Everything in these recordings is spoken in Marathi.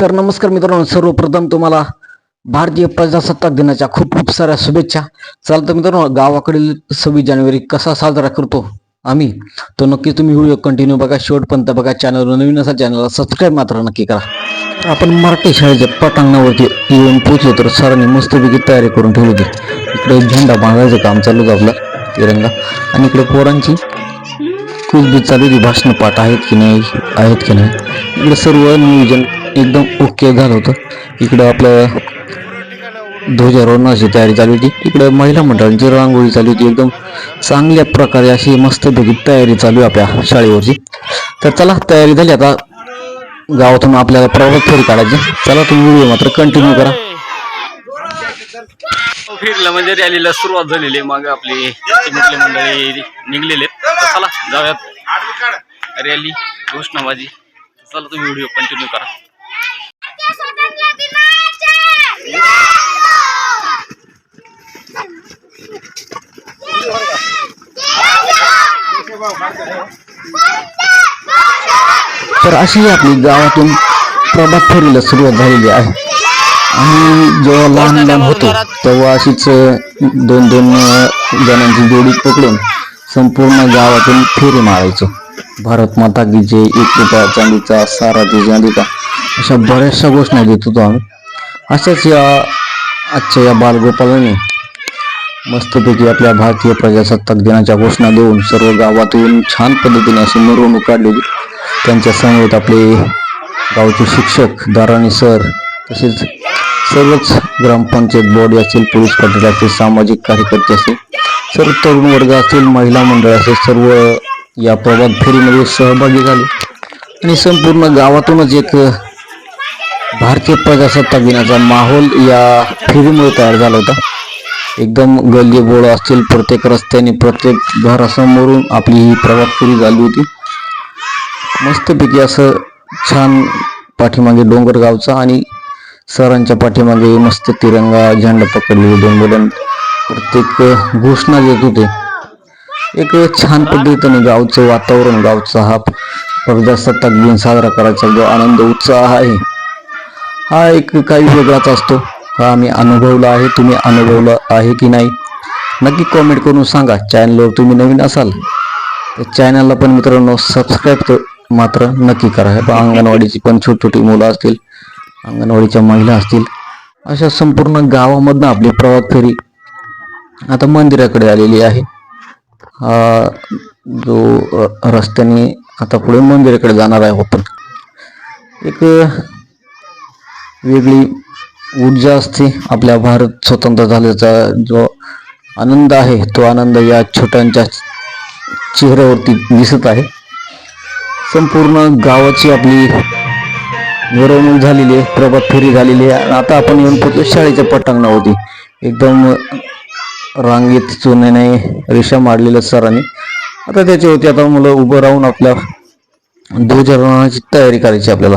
तर नमस्कार मित्रांनो सर्वप्रथम तुम्हाला भारतीय प्रजासत्ताक दिनाच्या खूप खूप साऱ्या शुभेच्छा. चालतं मित्रांनो गावाकडील सव्वीस जानेवारी कसा साजरा करतो आम्ही तो नक्की तुम्ही व्हिडिओ कंटिन्यू बघा. शेवटपर्यंत बघा. चॅनलवर नवीन असा चॅनलला सबस्क्राईब मात्र नक्की करा. तर आपण मराठी शाळेच्या पटांगणावरती येऊन पोहोचलो तर सरांनी मस्तपैकी तयारी करून ठेवली होती. इकडे झेंडा बांधायचं काम चालू होतं आपलं तिरंगा. आणि इकडे पोरांची कुजबीज चालू होती भाषण पाठ आहेत की नाही आहेत की नाही. इकडे सर्व नियोजन एकदम ओके झालं होतं. इकडं आपलं ध्वजारोहणाची तयारी चालू होती. इकडं महिला मंडळांची रांगोळी चालू होती. एकदम चांगल्या प्रकारे अशी मस्तपैकी तयारी चालू आहे आपल्या शाळेवरची. तर चला तयारी झाली. आता गावातून आपल्याला प्रवास फेरी काढायची. चला तुम्ही व्हिडिओ मात्र कंटिन्यू करा. फिरलं म्हणजे रॅलीला सुरुवात झालेली आहे. मग आपली चिमुकली मंडळी निघलेले चला जाऊयात. रॅली घोषणाबाजी. चला तुम्ही व्हिडिओ कंटिन्यू करा. तर अशी आपली गावातून प्रभात फेरीला सुरुवात झालेली आहे आणि जेव्हा लहान लहान होतो तेव्हा अशीच दोन दोन जणांची जोडी पकडून संपूर्ण गावातून फेरी मारायचो भारत माता की जय एक रुपया चांदीचा सारा ते चांदीचा अशा बऱ्याचशा घोषणा देत होतो आम्ही. अशाच या आजच्या या बालगोपालाने मस्तपैकी आपल्या भारतीय प्रजासत्ताक दिनाच्या घोषणा देऊन सर्व गावातून छान पद्धतीने अशी मिरवणूक काढली होती त्यांच्या समवेत आपले गावचे शिक्षक दाराणी सर तसेच सर्वच ग्रामपंचायत बोर्ड असतील पोलीस पाटील असतील सामाजिक कार्यकर्ते असतील सर्व तरुण वर्ग असतील महिला मंडळ असेल सर्व या प्रभात फेरीमध्ये सहभागी झाले. आणि संपूर्ण गावातूनच एक भारतीय प्रजासत्ताक दिनाचा माहोल या फेरीमुळे तयार झाला होता. एकदम गल्ली बोळ असतील प्रत्येक रस्त्याने प्रत्येक घरासमोरून आपली ही प्रभात फेरी झाली होती. मस्तपैकी असं छान पाठीमागे डोंगरगावचा आणि सरांच्या पाठीमागे मस्त तिरंगा झेंडा पकडलेले दोन मुलं प्रत्येक घोषणा देत होते. एक छान पद्धतीने गावचं वातावरण गावचा हा प्रजासत्ताक दिन साजरा करायचा जो आनंद उत्साह आहे. हा एक काही वेगळाच असतो. हा आम्ही अनुभवला आहे. तुम्ही अनुभवला आहे की नाही? नक्की कॉमेंट करून सांगा. चॅनलवर तुम्ही नवीन असाल तर चॅनलला पण मित्रांनो सबस्क्राईब मात्र नक्की करा. हे अंगणवाडीची पण छोटी छोटी मुलं असतील अंगणवाडीच्या महिला असतील अशा संपूर्ण गावामधनं आपली प्रवास फेरी आता मंदिराकडे आलेली आहे. हा जो रस्त्याने आता पुढे मंदिराकडे जाणार आहे आपण. एक वेगळी ऊर्जा असते. आपल्या भारत स्वतंत्र झाल्याचा जो आनंद आहे तो आनंद या छोट्यांच्या चेहऱ्यावरती दिसत आहे. संपूर्ण गावाची आपली मिरवणूक झालेली आहे प्रभात फेरी झालेली आहे. आणि आता आपण येऊन पोहोचलो शाळेच्या पटांगणावरती. एकदम रांगेत चुन्याने रेषा मारलेल्या सरांनी. आता त्याच्यावरती आता मुलं उभं राहून आपल्या ध्वजारोहणाची तयारी करायची आपल्याला.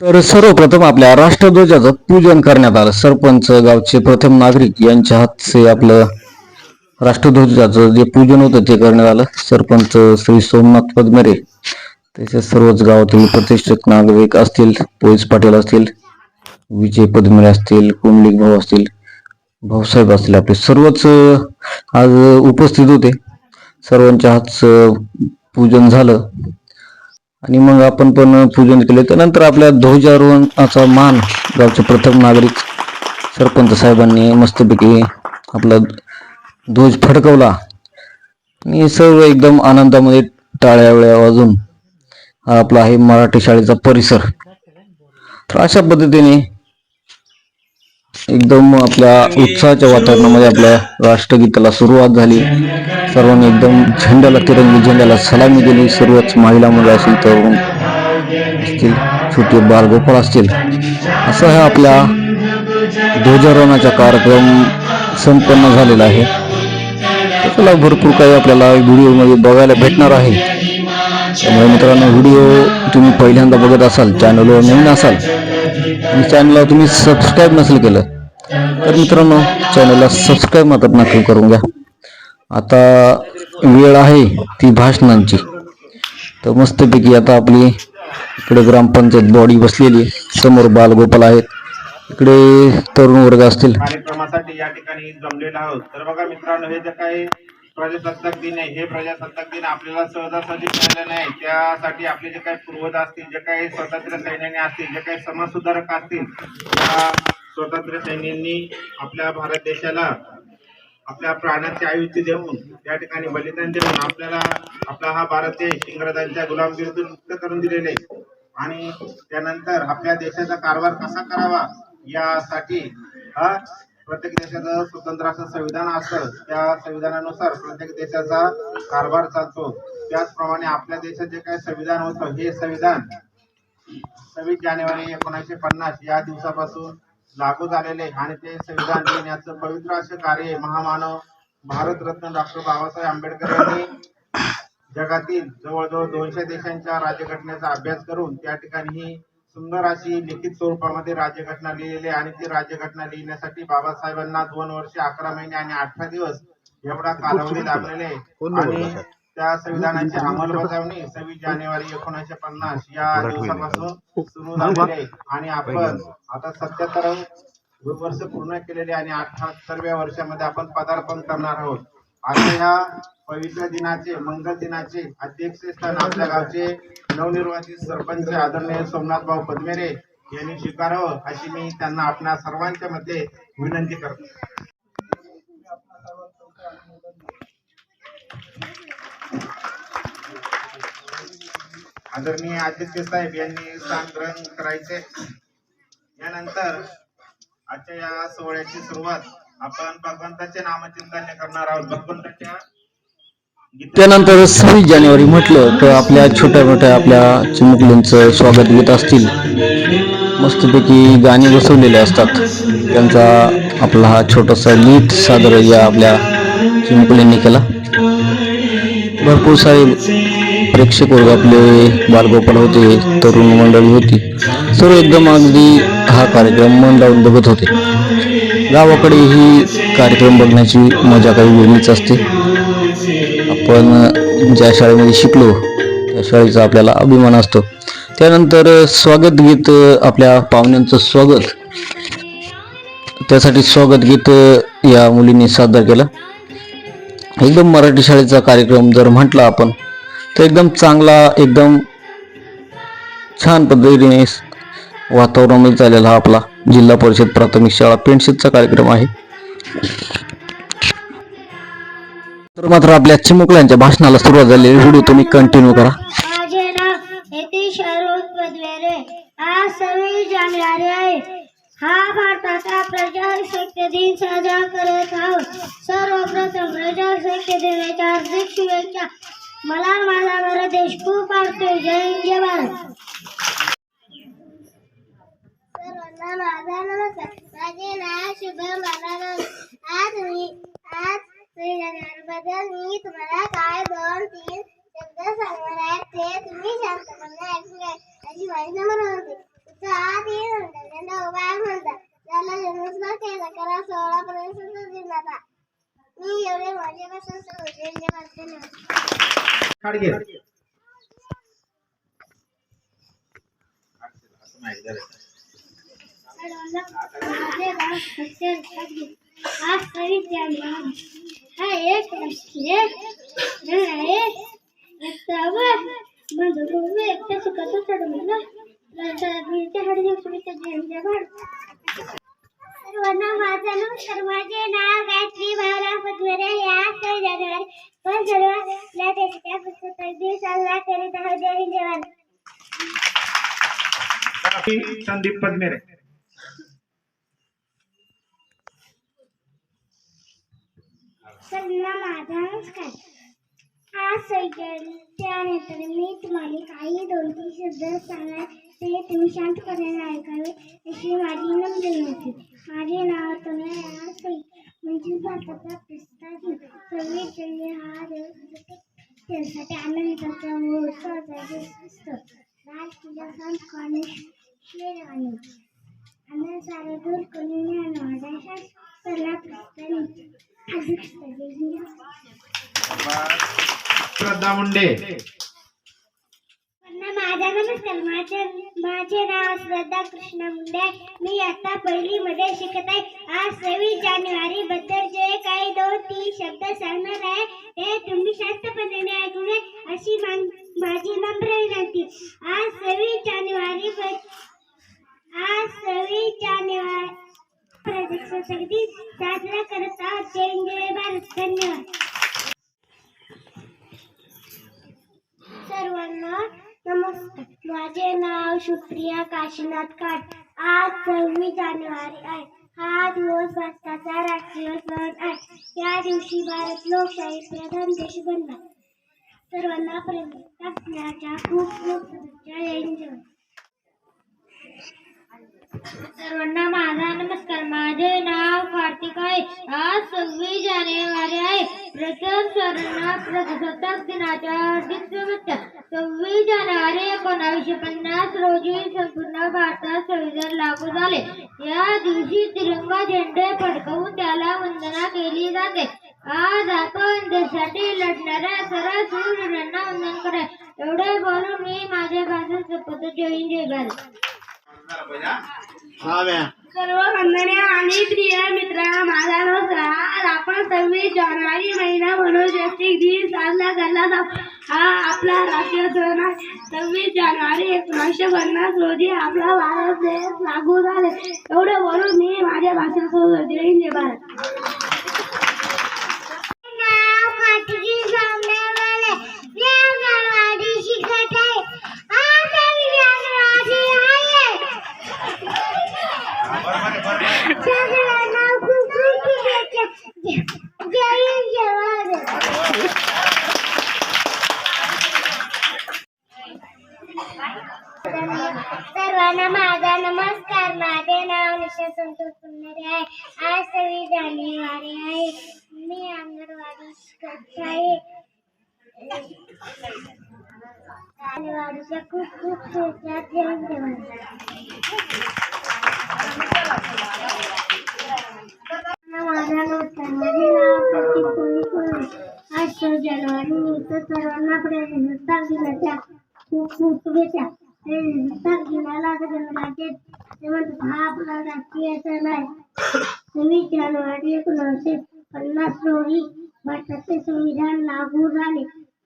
तर सर्वप्रथम आपल्या राष्ट्रध्वजाचं पूजन करण्यात आलं. सरपंच गावचे प्रथम नागरिक यांच्या हातचे आपलं राष्ट्रध्वजाचं जे पूजन होतं ते करण्यात आलं. सरपंच श्री सोमनाथ पद्मरे तसेच सर्वच गावातील प्रतिष्ठित नागरिक असतील पोलीस पाटील असतील विजय पद्मरे असतील कुंडलिक भाऊ असतील भाऊसाहेब असतील आपले सर्वच आज उपस्थित होते. सर्वांच्या हातचं पूजन झालं. आणि मग आपण पण पूजन केले. त्यानंतर आपल्या ध्वजारोहणाचा मान गावचे प्रथम नागरिक सरपंच साहेबांनी मस्तपैकी आपला ध्वज फडकवला. आणि सर्व एकदम आनंदामध्ये टाळ्या वेळ्या वाजून हा आपला आहे मराठी शाळेचा परिसर. तर अशा पद्धतीने एकदम आपल्या उत्साहाच्या वातावरणामध्ये आपल्या राष्ट्रगीताला सुरुवात झाली. सर्वांनी एकदम झेंड्याला तिरंगी झेंड्याला सलामी दिली. सर्वच महिला मुलं असतील तरुण असतील छोटे बालगोपाळ असतील. असं हा आपल्या ध्वजारोहणाचा कार्यक्रम संपन्न झालेला आहे. त्याला भरपूर काही आपल्याला व्हिडिओमध्ये बघायला भेटणार आहे. त्यामुळे मित्रांनो व्हिडिओ तुम्ही पहिल्यांदा बघत असाल चॅनलवर नवीन असाल आणि चॅनलला तुम्ही सबस्क्राईब नसेल केलं तर मित्रांनो चॅनलला सबस्क्राईब मात्र नक्की करून घ्या. आता वेळ आहे ती भाषणांची. तर मस्तपैकी आता आपली इकडे ग्रामपंचायत बॉडी बसलेली आहे. समोर बालगोपाल आहेत. इकडे तरुण वर्ग असतील. कार्यक्रमासाठी या ठिकाणी जमलेला आहोत. तर बघा मित्रांनो हे जे काही प्रजासत्ताक दिन आहे हे प्रजासत्ताक दिन आपल्याला सहजासहजी मिळालं नाही. त्यासाठी आपले जे काही पूर्वज असतील जे काही स्वातंत्र्य सैन्याने असतील जे काही समाजसुधारक असतील स्वातंत्र्य सैन्यांनी आपल्या भारत देशाला आपल्या प्राणाची आयुष्य देऊन त्या ठिकाणी बलिदान देऊन आपल्याला आपला हा भारत देश इंग्रजांच्या गुलामगिरीतून मुक्त करून दिलेले आणि त्यानंतर आपल्या देशाचा कारभार कसा करावा यासाठी हा प्रत्येक देशाचं स्वतंत्र असं संविधान असतं. त्या संविधानानुसार प्रत्येक देशाचा कारभार चालतो. त्याचप्रमाणे आपल्या देशात जे काही संविधान होतं हे संविधान सव्वीस जानेवारी एकोणीसशे पन्नास या दिवसापासून लागू झालेले आणि ते संविधान लिहिण्याचं पवित्र असे कार्य महामानव भारतरत्न डॉक्टर बाबासाहेब आंबेडकर यांनी जगातील जवळजवळ दोनशे देशांच्या राज्यघटनेचा अभ्यास करून त्या ठिकाणी ही सुंदर अशी लिखित स्वरूपामध्ये राज्यघटना लिहिलेली आणि ती राज्यघटना लिहिण्यासाठी बाबासाहेबांना दोन वर्षे अकरा महिने आणि अठरा दिवस एवढा कालावधी लागलेला आहे. आणि त्या संविधानाची अंमलबजावणी सव्वीस जानेवारी एकोणीसशे पन्नास या दिवसापासून सुरू झालेली आहे. आणि आपण आता सत्याहत्तर वर्ष पूर्ण केलेले आणि अठ्याहत्तरव्या वर्षामध्ये आपण पदार्पण करणार आहोत. आता ह्या पवित्र दिनाचे मंगल दिनाचे अध्यक्षस्थान आपल्या गावचे नवनिर्वाचित सरपंच आदरणीय सोमनाथ भाऊ पद्मेरे यांनी स्वीकारावं अशी मी त्यांना आपल्या सर्वांच्या मध्ये विनंती करतो. आदरणीय आदित्य साहेब यांनी स्थान ग्रहण करायचे. यानंतर आजच्या या सोहळ्याची सुरुवात आपण भगवंताचे नामचिंतन करणार आहोत. भगवंताच्या त्यानंतर सव्वीस जानेवारी म्हटलं तर आपल्या छोट्या मोठ्या आपल्या चिमुकलींचं स्वागत गीत असतील. मस्तपैकी गाणी बसवलेले असतात. त्यांचा आपला हा छोटासा गीत सादर या आपल्या चिमुकलींनी केला. भरपूर सारे प्रेक्षक वर्ग आपले बालगोपाल होते तरुण मंडळी होती. सर्व एकदम अगदी हा कार्यक्रम मन लावून बघत होते. गावाकडे ही कार्यक्रम बघण्याची मजा काही वेगळीच असते. आपण ज्या शाळेमध्ये शिकलो त्या शाळेचा आपल्याला अभिमान असतो. त्यानंतर स्वागत गीत आपल्या पाहुण्यांचं स्वागत. त्यासाठी स्वागत गीत या मुलींनी सादर केलं. एकदम मराठी शाळेचा कार्यक्रम जर म्हटला आपण तर एकदम चांगला एकदम छान पद्धतीने वातावरणामध्ये चाललेला हा आपला जिल्हा परिषद प्राथमिक शाळा पेंटशेतचा कार्यक्रम आहे. तर मात्र आपल्या चिमुकल्यांच्या भाषणाला सुरुवात झालेली व्हिडिओ तुम्ही कंटिन्यू करा. माझे नाव यतीश अरुण पदवेरे. आज सव्वीस जानेवारी आहे. हा भारताचा प्रजासत्ताक दिन साजरा करत आहोत. सर्वप्रथम प्रजासत्ताक दिनाच्या हार्दिक शुभेच्छा. मला माझा भारत देश खूप आवडतो जय जय भारत. सर्वांना माझा नमस्कार. माझे नाव शुभम बालाराम आज मी आज बद्दल मी तुम्हाला काय दोन तीन शब्द सांगणार आहे ते तुम्ही शांतपणे ऐकून घ्या. अशी माझी नंबर होती दहा तीन म्हणतात त्यांना उपाय म्हणतात. त्याला जन्मस्कार केला करा सोळा पर्यंत दिनाचा मी एवढे माझ्यापासून सौजन्य वाचते खाडगे माझे नाव सचिन खाडगे. आज सव्वीस जानेवारी हा एक राष्ट्रीय दिन आहे रस्त्यावर बंधुभाऊ एकटा शिकत चढवला लढाईच्या हाडीच्या शुभेच्छा जयंती भारत सर्वांना माझं नाव गायत्री पद्मरे या पण पुस्तकात करीत आहोत जय संदीप पद्मेरे. सर्वांना माझा नमस्कार. आज त्यानंतर मी तुम्हाला काही दोन तीन शब्द सांगणार ते तुम्ही शांतपणे ऐकावे अशी माझी विनंती. होती माझे नाव तनय आज सई म्हणजे भारताचा प्रस्ताव सव्वीस जानेवारी हा दिवस त्यासाठी आनंदाचा महोत्सवाचा दिवस असतो लाल किल्ला संत गणेश शेरवानी आनंद सारे दूर करून ज्ञान वाढायचा सल्ला प्रस्तावित अधिक धन्यवाद श्रद्धा मुंडे। माझा नमस्कार. माझे माझे नाव श्रद्धा कृष्ण मुंडे. मी आता पहिलीमध्ये शिकत आहे. आज सव्वीस जानेवारी बद्दल जे काही दोन तीन शब्द सांगणार आहे ते तुम्ही शांतपणे ऐकू नये अशी मान- माझी नम्र विनंती. आज सव्वीस जानेवारी आज सव्वीस जानेवारी प्रजासत्ताक साजरा करत आहोत. जय जय भारत. धन्यवाद सर्वांना नमस्कार माझे नाव सुप्रिया काशीनाथ काट. आज सव्वीस जानेवारी आहे. हा दिवस भारताचा राष्ट्रीय सण आहे. या दिवशी भारत लोकशाही प्रधान देश बनला. सर्वांना प्रज्ञाच्या खूप खूप शुभेच्छा. सर्वांना माझा नमस्कार. माझे नाव कार्तिक आहे. आज सव्वीस जानेवारी आहे. प्रथम सर्वांना प्रजासत्ताक दिनाच्या हार्दिक शुभेच्छा सव्वीस जानेवारी एकोणावीसशे पन्नास रोजी संपूर्ण भारतात संविधान लागू झाले या दिवशी तिरंगा झेंडे फडकवून त्याला वंदना केली जाते आज आपण देशासाठी लढणाऱ्या सर्व सूर्यांना वंदन करा एवढे बोलून मी माझ्या भाषण संपवतो जय हिंद जय भारत सर्व वंदने आणि प्रिय मित्र माझा नमस्कार आज आपण सव्वीस जानेवारी महिना म्हणून जागतिक दिन साजरा करला जातो हा आपला राष्ट्रीय सण आहे. सव्वीस जानेवारी एकोणीसशे पन्नास रोजी आपला भारत देश लागू झाले. एवढं बोलून मी माझ्या भाषण सुरू करते जय भारत नाव कार्तिकी जामनेवाले जानेवारी शिकत आहे आज जानेवारी आहे सगळ्यांना खूप खूप शुभेच्छा जय हिंद, जय भारत सर्वांना माझा नमस्कार माझे नाव निशा संतोष पुन्नरे आहे आज सव्वीस जानेवारी आहे मी अंगणवाडी शिकत आहे जानेवारीच्या खूप खूप शुभेच्छा जय हिंद, जय भारत. माझा नमस्कार माझे नाव प्रतीक कोळी आज सव्वीस जानेवारी निमित्त सर्वांना प्रजासत्ताक दिनाच्या खूप खूप शुभेच्छा प्रजासत्ताक दिनाला जन्मराज्य ते म्हणतात हा आपला राष्ट्रीय सण आहे सव्वीस जानेवारी एकोणीसशे पन्नास रोजी भारताचे संविधान लागू झाले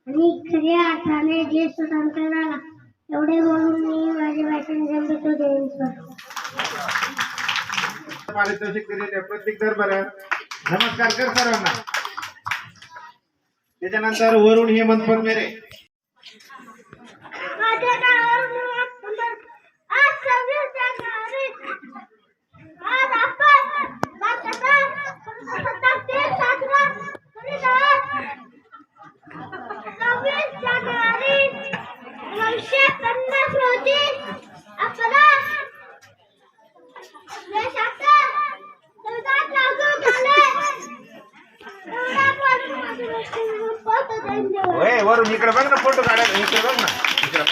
आणि खऱ्या अर्थाने देश स्वतंत्र झाला एवढे बोलून मी माझे भाषण संपवतो जय पारितोषिक दिलेले प्रत्येक नमस्कार कर सर्वांना. त्याच्यानंतर वरुण हेमंत मेरे माझं नाव अनुराग कुमार. आज सव्वीस जानेवारी. आज आपण भारताचा प्रजासत्ताक दिन साजरा करीत आहोत. सव्वीस जानेवारी एकोणीसशे पन्नास रोजी आपला देशाचा संविधान लागू झाले. एवढा बोलून माझं भाषण संपवतो. धन्यवाद. होय वरुण इकडे बघ ना फोटो काढायला इकडे बघ ना. इकडे बघ.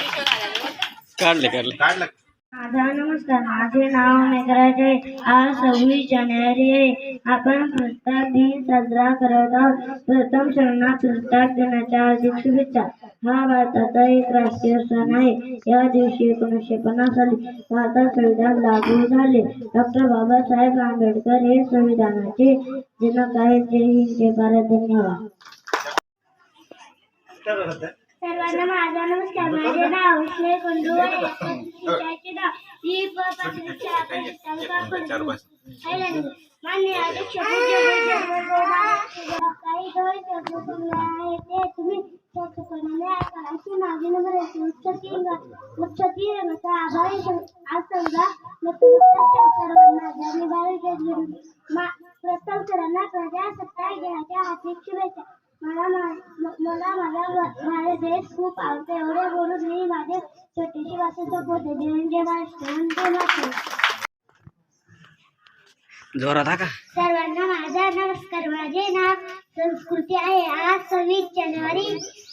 काढले काढले. काढलं. माझा नमस्कार. माझे नाव मेघराज. आहे आज सव्वीस जानेवारी आहे. आपण प्रजासत्ताक दिन साजरा करत आहोत. प्रथम सर्वांना प्रजासत्ताक दिनाच्या शुभेच्छा. हा भारताचा एक राष्ट्रीय सण आहे या दिवशी एकोणीसशे पन्नास साली भारतात संविधान लागू झाले डॉक्टर बाबासाहेब आंबेडकर हे संविधानाचे जनक आहेत जय हिंद जय भारत धन्यवाद सर्वांना माझा नमस्कार माझे नाव विष्णू कुंडू आहे शिक्षकाचे नाव दीप मान्य अध्यक्ष काही दोन शब्द आहे ते तुम्ही उच्च तीन उच्च तीन रंगाचा आभारी आज समजा सर्वांना ज्यांनी प्रजासत्ताक दिनाच्या हार्दिक शुभेच्छा मला मला माझा भारत देश खूप आवडतो एवढे बोलून मी माझे छोटीशी भाषा संपवते जय महाराष्ट्र जोरात का? सर्वांना माझा नमस्कार माझे नाव संस्कृती आहे. आज सव्वीस जानेवारी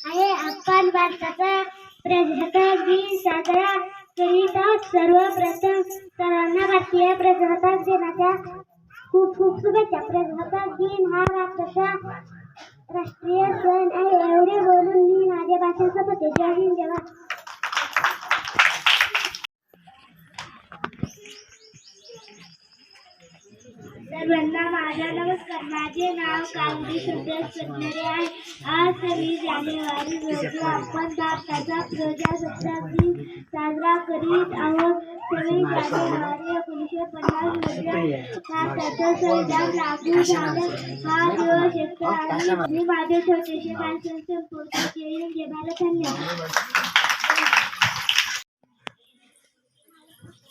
आहे. आपण भारताचा प्रजासत्ताक दिन साजरा करीत आहोत. सर्वप्रथम सर्वांना भारतीय प्रजासत्ताक दिनाच्या खूप खूप शुभेच्छा. प्रजासत्ताक दिन हा भारताचा राष्ट्रीय सण आहे. एवढे बोलून मी माझ्या भाषण संपवते जय हिंद जय सर्वांना माझा नमस्कार. माझे नाव कांदी सुरेश चंद्रे आहे. आज सव्वीस जानेवारी रोजी आपण भारताचा प्रजासत्ताक दिन साजरा करीत आहोत. सव्वीस जानेवारी एकोणीसशे पन्नास रोजी भारताचं संविधान लागू झालं. हा दिवस शेतकऱ्यांनी मी माझे छोटेसे भाषण संपवतो जय हिंद जय धन्यवाद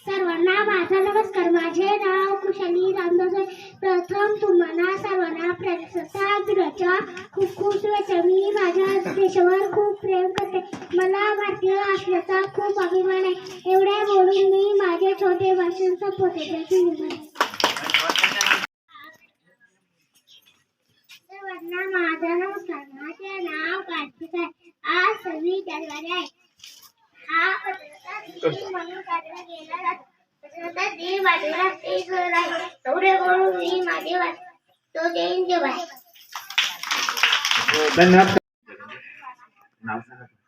सर्वांना माझा नमस्कार. माझे नाव कुशली रामदास आहे. प्रथम तुम्हाला सर्वांना प्रजासत्ताक दिनाच्या खूप खूप शुभेच्छा. मी माझ्या देशावर खूप प्रेम करते. मला भारतीय असण्याचा खूप अभिमान आहे. एवढे बोलून मी माझे छोटे भाषण संपवते. जय सर्वांना माझा नमस्कार. माझे नाव कार्तिक आहे. आज सव्वीस जानेवारी आहे. धन्यवाद.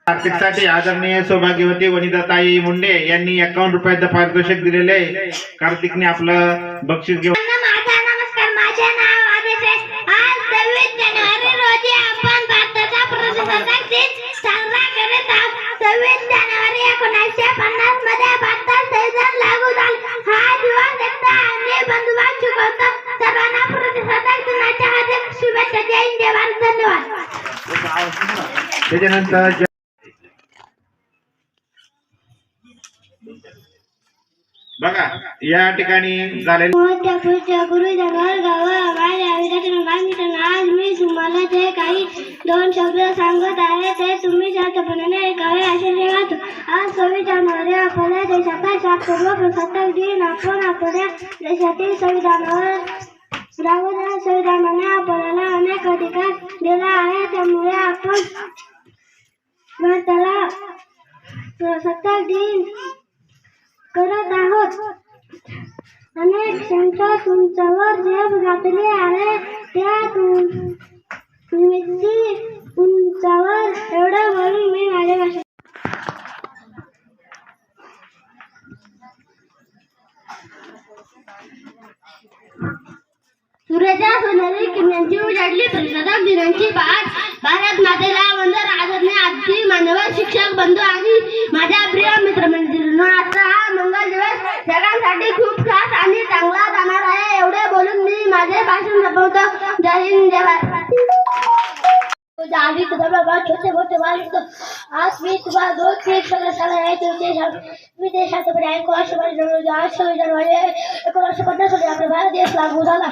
आर्थिकसाठी आदरणीय सौभाग्यवती वनिताताई मुंडे यांनी एकावन्न रुपयाचं पारितोषिक दिलेले आहे. कार्तिकने आपलं बक्षीस घेऊन त्याच्यानंतर बघा या ठिकाणी झालेले आज मी तुम्हाला जे काही दोन शब्द सांगत आहे ते तुम्ही शांतपणाने ऐकावे असे मी वाटतो आज सव्वीस जानेवारी आपल्या देशाचा शास्त्रीय प्रजासत्ताक दिन आपण आपल्या देशातील संविधानावर राहून संविधानाने आपल्याला अनेक अधिकार दिला आहे त्यामुळे आपण भारताला सत्ता दिन करत आहोत अनेक संत तुमच्यावर जे घातले आहे त्या निमित्ती तुमच्यावर एवढं म्हणून मी माझ्या भाषेत Thank you. सूर्याच्या सोनेरी किरणांची उजाडली प्रजासत्ताक दिनांची पाच. भारत मातेला वंदन आदरणीय आजी मानव शिक्षक बंधू आणि माझ्या प्रिय मित्रमंडळींनो आजचा हा मंगल दिवस जगांसाठी खूप खास आणि चांगला जाणार आहे. एवढे बोलून मी माझे भाषण संपवतो. जय हिंद जय भारत. आधी तुझा बाबा छोटे मोठे बालक. आज मी तुम्हाला दोन तीन सगळं सांगणार आहे तुम्ही मी देशात ऐकू अशा जानेवारी एकोणीसशे पन्नासमध्ये आपला भारत देश लागू झाला.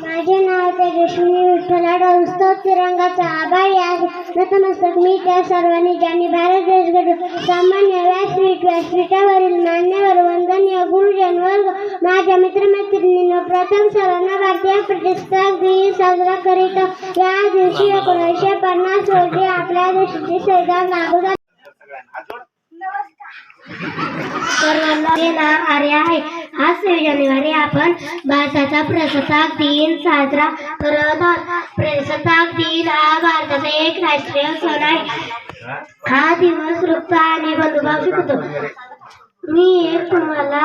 माझे नाव तेजस्विनी विठ्ठल उत्सव तिरंगाचा आभारी आहे. नतमस्तक मी त्या सर्वांनी ज्यांनी भारत देश घडवला सामान्य व्यासपीठ व्यासपीठावरील मान्यवर वंदनीय गुरुजन वर्ग माझ्या मित्रमैत्रिणींनो प्रथम सर्वांना भारतीय प्रजासत्ताक दिन साजरा करीत. या दिवशी एकोणीसशे पन्नास रोजी आपल्या देशाचे संविधान लागू झाले. सर्वांचे नाव आर्य आहे. आज सव्वीस जानेवारी आपण भारताचा प्रजासत्ताक दिन साजरा करत आहोत. प्रजासत्ताक दिन हा भारताचा एक राष्ट्रीय सण आहे. हा दिवस वृत्त आणि बंधुभाव शिकतो मी एक तुम्हाला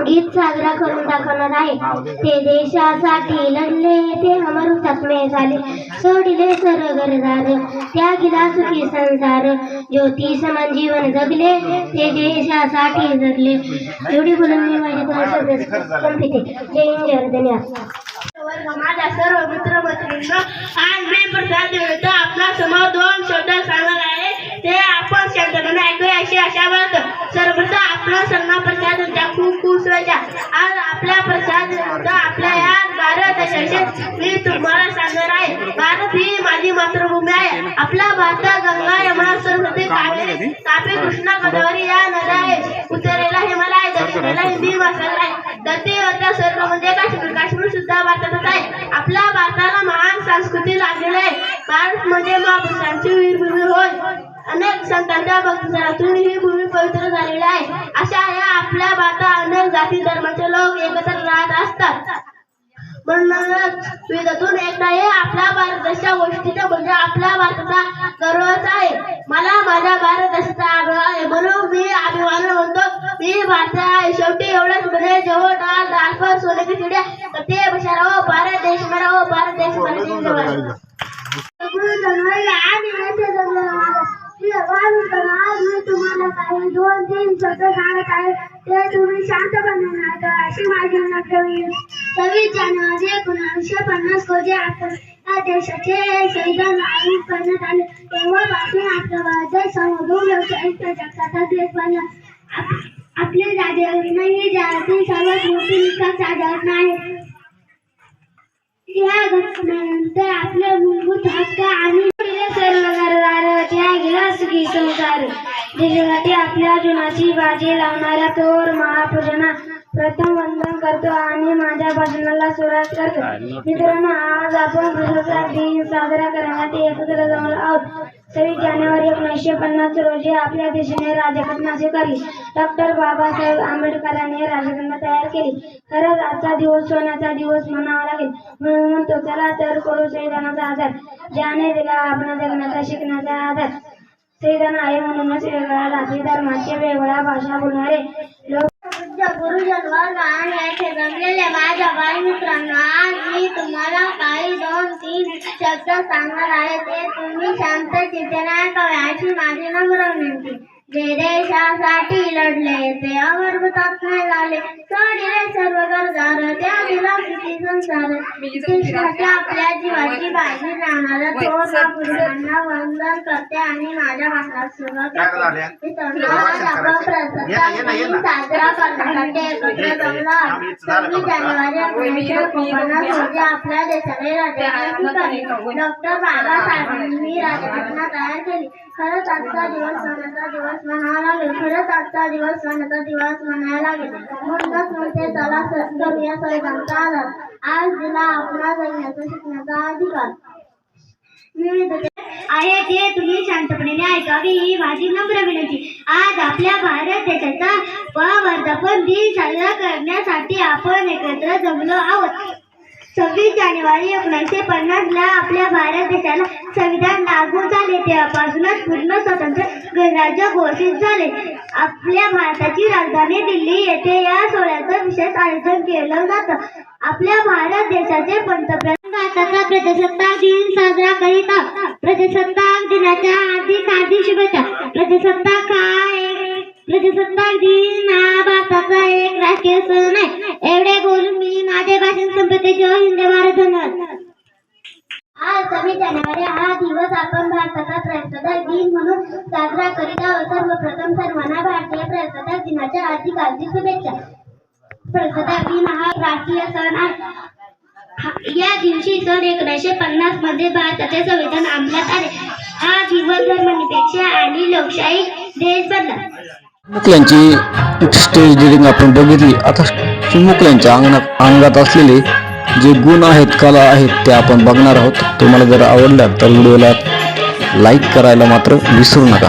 गीत साजरा करून दाखवणार आहे. ते देशासाठी लढले ते अमर हुतात्मे झाले. सोडिले सर्व गरदार त्यागिला सुखी संसार. ज्योती समान जीवन जगले ते देशासाठी जगले. एवढी बोलून मी माझे दोन शब्द संपते जय हिंद धन्यवाद माझ्या सर्व आज मी प्रसाद आपला समोर दोन शब्द आहे. ते आपण ऐकूया. अशी आशा बाळगतो सर्वप्रथम आपला सन्मान प्रसाद खूप खूप शुभेच्छा. आज आपल्या प्रसाद आपल्या या भारत देशाचे मी तुम्हाला सांगणार आहे. भारत ही माझी मातृभूमी आहे. आपला भारत गंगा यमुना सरस्वती कावेरी तापी कृष्णा गोदावरी या नद्या आहे उत्तरेला हिमालय दक्षिणेला हिंदी भाषा सुद्धा भारतातच आहे आपल्या भारताला महान संस्कृती लाभलेली आहे. भारत म्हणजे महापुरुषांची वीरभूमी होय. अनेक संतांच्या भक्तजनातून ही भूमी पवित्र झालेली आहे. अशा या आपल्या भारतात अनेक जाती धर्माचे लोक एकत्र राहत असतात. म्हणूनच विविधतेतून एकता हे आपल्या भारत देशाच्या गोष्टीचं म्हणजे आपल्या भारताचा गर्वच आहे. मला माझ्या भारत देशाचा आग्रह आहे. म्हणून मी अभिमान म्हणतो मी भारतीय आहे. शेवटी एवढंच म्हणजे जेव्हा डाळ दालफळ सोने की चिड्या ते बशारा हो भारत देश मेरा हो भारत देश काही दोन तीन शब्द सांगत आहे. ते तुम्ही शांतपणे ऐका. अशी माझी नक्की सव्वीस जानेवारी एकोणीसशे पन्नास रोजी आपण या देशाचे संविधान लागू करण्यात आले तेव्हापासून आपला भारत समोरून व्यवसायिक जगताचा देश बनला आपली राज्यघटना ही जगातील सर्वात मोठी विकास साधारण आहे या घटनेनंतर आपले मूलभूत हक्क आणि सर्व संसार. देशासाठी आपल्या जीवनाची बाजी लावणाऱ्या थोर महापूजना. प्रथम वंदन करतो आणि माझ्या भाषणाला सुरुवात करतो. मित्रांनो आज आपण प्रजासत्ताक दिन साजरा करण्यासाठी एकत्र जमलो आहोत. सव्वीस जानेवारी एकोणीसशे पन्नास रोजी आपल्या देशाने राज्यघटना स्वीकारली. डॉक्टर बाबासाहेब आंबेडकरांनी राज्यघटना तयार केली. खरंच आजचा दिवस सोन्याचा दिवस म्हणावा लागेल. म्हणून म्हणतो चला तर करू संविधानाचा आधार ज्याने दिला आपला जगण्याचा शिकण्याचा आधार. संविधान आहे म्हणूनच वेगळ्या जाती धर्माचे वेगळ्या भाषा बोलणारे लोक गुरुजन वर्ग आणि येथे जमलेल्या माझ्या बाई मित्रांनो आज मी तुम्हाला काही दोन तीन शब्द सांगणार आहे. ते तुम्ही शांत चिंतेने ऐकावे अशी माझी नम्र विनंती. जे देशासाठी लढले ते अमर हुतात्मे झाले सोडले सर्व गरजार त्या दिला किती संसार आपल्या जीवाची काळजी लावणाऱ्या थोर पुरुषांना वंदन करते आणि माझ्या भाषणात सुरुवात काय करते. झाले? मित्रांनो, आज आपण प्रजासत्ताक दिन साजरा करण्यासाठी एकत्र जमलो. आहोत. सव्वीस जानेवारी एकोणीसशे एकोणपन्नास रोजी आपल्या देशाने डॉक्टर बाबासाहेबांनी राज्यघटना तयार केली. खरंच आजचा दिवस सणाचा दिवस म्हणावा लागेल. खरंच आजचा दिवस सणाचा दिवस म्हणायला लागेल. म्हणूनच म्हणते चला स- करूया संविधानाचा आधार आज दिला आपला जगण्याचा शिकण्याचा अधिकार. आहे ते तुम्ही शांतपणे ऐकावी ही माझी नम्र विनंती. आज आपल्या भारत देशाचा वर्धापन दिन साजरा करण्यासाठी आपण एकत्र जमलो आहोत. सव्वीस जानेवारी एकोणीसशे पन्नासला आपल्या भारत देशाला संविधान लागू झाले. तेव्हापासूनच पूर्ण स्वतंत्र गणराज्य घोषित झाले. आपल्या भारताची राजधानी दिल्ली येथे या सोहळ्याचं विशेष आयोजन केलं जातं. आपल्या भारत देशाचे पंतप्रधान भारताचा प्रजासत्ताक दिन साजरा करीत आहोत. प्रजासत्ताक दिनाच्या हार्दिक हार्दिक शुभेच्छा. प्रजासत्ताक हा एक प्रजासत्ताक दिन हा भारताचा एक राष्ट्रीय सण आहे. एवढे बोलून भाषण संपते जय हिंद भारत धन्यवाद आज सव्वीस जानेवारी हा दिवस आपण भारताचा प्रजासत्ताक दिन म्हणून साजरा करीत आहोत. सर्वप्रथम सर्वांना भारतीय प्रजासत्ताक दिनाच्या हार्दिक हार्दिक शुभेच्छा. प्रजासत्ताक दिन हा राष्ट्रीय सण आहे. या दिवशी सन एकोणीसशे पन्नासमध्ये भारताचे संविधान अंमलात आले. हा दिवस धर्मनिरपेक्ष आणि लोकशाही देश बनला. यांची स्टेज आपण बघितली. आता चिमुकल्यांच्या अंगणात अंगात असलेले जे गुण आहेत कला आहेत ते आपण बघणार आहोत. तुम्हाला जर आवडल्या तर व्हिडिओला लाईक करायला मात्र विसरू नका.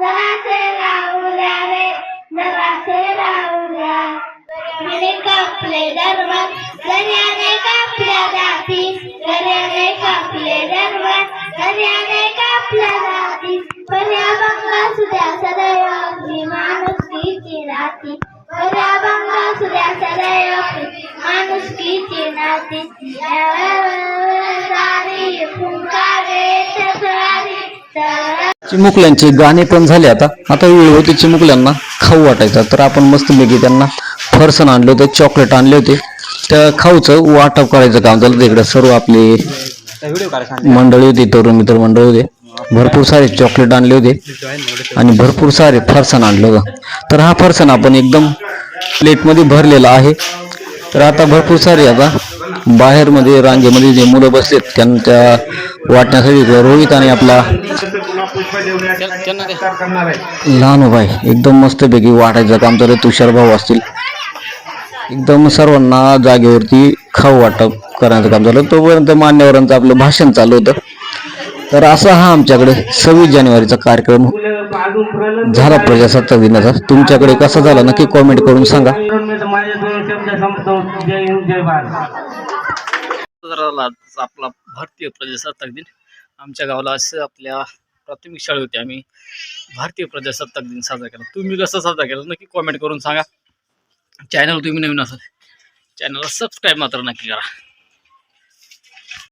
Bye. चिमुकल्यांचे गाणे पण झाले आता. आता वेळ होती चिमुकल्यांना खाऊ वाटायचा. तर आपण मस्तपैकी त्यांना फरसन आणले होते चॉकलेट आणले होते. त्या खाऊचं वाटप करायचं काम झालं तिकडे सर्व आपले मंडळी होती तरुण मित्र मंडळी होते. भरपूर सारे चॉकलेट आणले होते. आणि भरपूर सारे फरसाण आणलं होतं. तर हा फरसाण आपण एकदम प्लेटमध्ये भरलेला आहे. तर आता भरपूर सारे आता बाहेरमध्ये रांगेमध्ये जे मुलं बसलेत त्यांच्या वाटण्यासाठी रोहित आणि आपला लहान बाई एकदम मस्तपैकी वाटायचं काम चालू आहे. तुषार भाऊ असतील. एकदम सर्वांना जागेवरती खाऊ वाटप करण्याचं काम झालं. तोपर्यंत मान्यवरांचं आपलं भाषण चालू होतं. तर असा हा आमच्याकडे सव्वीस जानेवारीचा कार्यक्रम झाला प्रजासत्ताक दिनाचा. तुमच्याकडे कसा झाला नक्की कॉमेंट करून सांगा. आपला भारतीय प्रजासत्ताक दिन. आमच्या गावाला असं आपल्या प्राथमिक शाळेत आम्ही. भारतीय प्रजासत्ताक दिन साजरा केला. तुम्ही कसं साजरा केला? नक्की कॉमेंट करून सांगा. चॅनल तुम्ही नवीन असाल चॅनलला सबस्क्राईब मात्र नक्की करा.